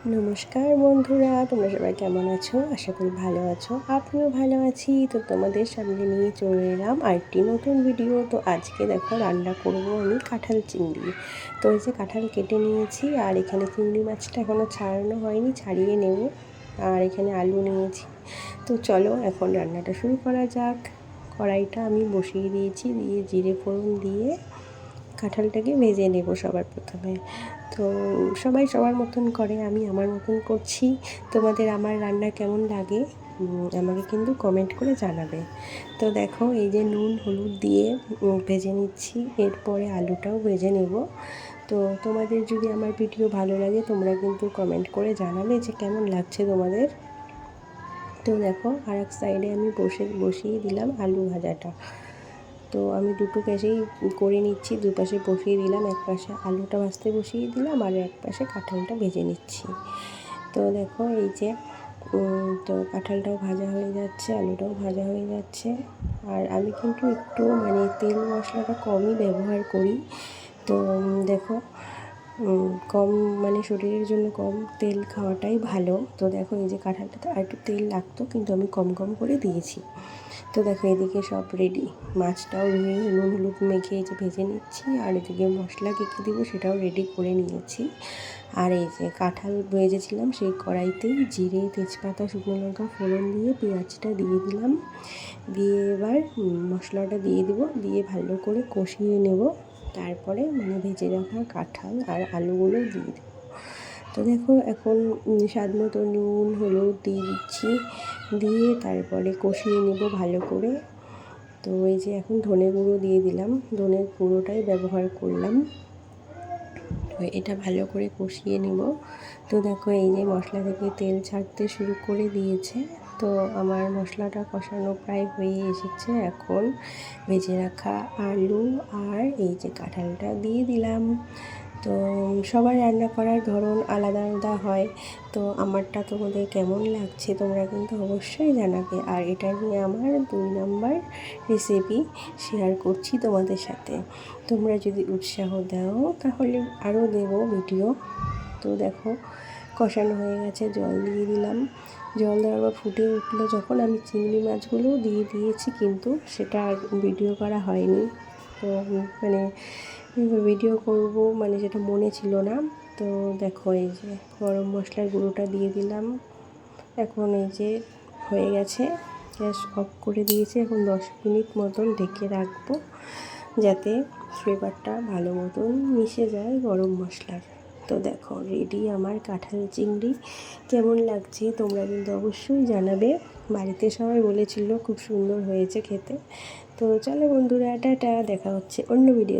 নমস্কার বন্ধুরা, তোমরা সবাই কেমন আছো? আশা করি ভালো আছো। আপনিও ভালো আছি। তো তোমাদের সামনে নিয়ে চলে এলাম আরেকটি নতুন ভিডিও তো আজকে দেখো রান্না করব আমি কাঁঠাল চিংড়ি। তো এই যে কাঁঠাল কেটে নিয়েছি, আর এখানে চিংড়ি মাছটা এখনও ছাড়ানো হয়নি, ছাড়িয়ে নেব। আর এখানে আলু নিয়েছি। তো চলো এখন রান্নাটা শুরু করা যাক। কড়াইটা আমি বসিয়ে দিয়েছি, দিয়ে জিরে ফোড়ন দিয়ে কাঁঠালটাকে ভেজে নেব সবার প্রথমে। তো সবাই সবার মতন করে, আমি আমার মতন করছি। তোমাদের আমার রান্না কেমন লাগে আমাকে কিন্তু কমেন্ট করে জানাবে। তো দেখো, এই যে নুন, হলুদ দিয়ে ভেজে নিচ্ছি। এরপরে আলুটাও ভেজে নেব। তো তোমাদের যদি আমার ভিডিও ভালো লাগে, তোমরা কিন্তু কমেন্ট করে জানাবে যে কেমন লাগছে তোমাদের। তো দেখো আর এক সাইডে আমি বসে, বসিয়ে দিলাম আলু ভাজাটা। তো আমি দুটো গ্যাসেই করে নিচ্ছি। দুপাশে বসিয়ে দিলাম, এক পাশে আলুটা ভাজতে বসিয়ে দিলাম আর এক পাশে কাঁঠালটা ভেজে নিচ্ছি। তো দেখো এই যে তো কাঁঠালটাও ভাজা হয়ে যাচ্ছে, আলুটাও ভাজা হয়ে যাচ্ছে। আর আমি কিন্তু একটু মানে তেল মশলাটা কমই ব্যবহার করি। তো দেখো কম মানে শরীরের জন্য কম তেল খাওয়াটাই ভালো। তো দেখো এই যে কাঁঠালটাতে আর একটু তেল লাগতো, কিন্তু আমি কম কম করে দিয়েছি। তো দেখো এদিকে সব রেডি মাছটাও ধুয়ে নুন হলুদ মেখে যে ভেজে নিচ্ছি, আর এদিকে মশলা কী কী দেবো সেটাও রেডি করে নিয়েছি। আর এই যে কাঁঠাল ভেজেছিলাম, সেই কড়াইতেই জিরে, তেজপাতা, শুকনো লঙ্কা, ফোড়ন দিয়ে পেঁয়াজটা দিয়ে দিলাম। দিয়ে এবার মশলাটা দিয়ে দেবো, দিয়ে ভালো করে কষিয়ে নেব। তারপরে মানে ভেজে রাখা কাঁঠাল আর আলুগুলো দিয়ে দেবো। তো দেখো এখন স্বাদ মতো নুন, হলুদ দিয়ে দিচ্ছি। দিয়ে তারপরে কষিয়ে নেব ভালো করে। তো এই যে এখন ধনে গুঁড়ো দিয়ে দিলাম। ধনের গুঁড়োটাই ব্যবহার করলাম। তো এটা ভালো করে কষিয়ে নেব। তো দেখো এই যে মশলা থেকে তেল ছাড়তে শুরু করে দিয়েছে। তো আমার মশলাটা কষানো প্রায় হয়ে এসেছে এখন ভেজে রাখা আলু আর এই যে কাঁঠালটা দিয়ে দিলাম। তো সবার রান্না করার ধরন আলাদা আলাদা হয়। তো আমারটা তোমাদের কেমন লাগছে তোমরা কিন্তু অবশ্যই জানাবে। আর এটা নিয়ে আমার দুই নম্বর রেসিপি শেয়ার করছি তোমাদের সাথে। তোমরা যদি উৎসাহ দাও তাহলে আরও দেবো ভিডিও তো দেখো কষানো হয়ে গেছে, জল দিয়ে দিলাম। জল দেওয়ার পর ফুটে উঠল যখন আমি চিংড়ি মাছগুলোও দিয়ে দিয়েছি, কিন্তু সেটা আর ভিডিও করা হয়নি। তো মানে ভিডিও করব মানে যেটা মনে ছিল না। তো দেখো এই যে গরম মশলার গুঁড়োটা দিয়ে দিলাম। এখন এই যে হয়ে গেছে, গ্যাস অফ করে দিয়েছি। এখন দশ মিনিট মতন ঢেকে রাখব, যাতে ফ্লেভারটা ভালো মতন মিশে যায় গরম মশলার। তো দেখো রেডি আমার কাঁঠাল চিংড়ি। কেমন লাগছে তোমরা কিন্তু অবশ্যই জানাবে। বাড়িতে সবাই বলেছিল খুব সুন্দর হয়েছে খেতে। তো চলো বন্ধুরা, টাটা, দেখা হচ্ছে অন্য ভিডিও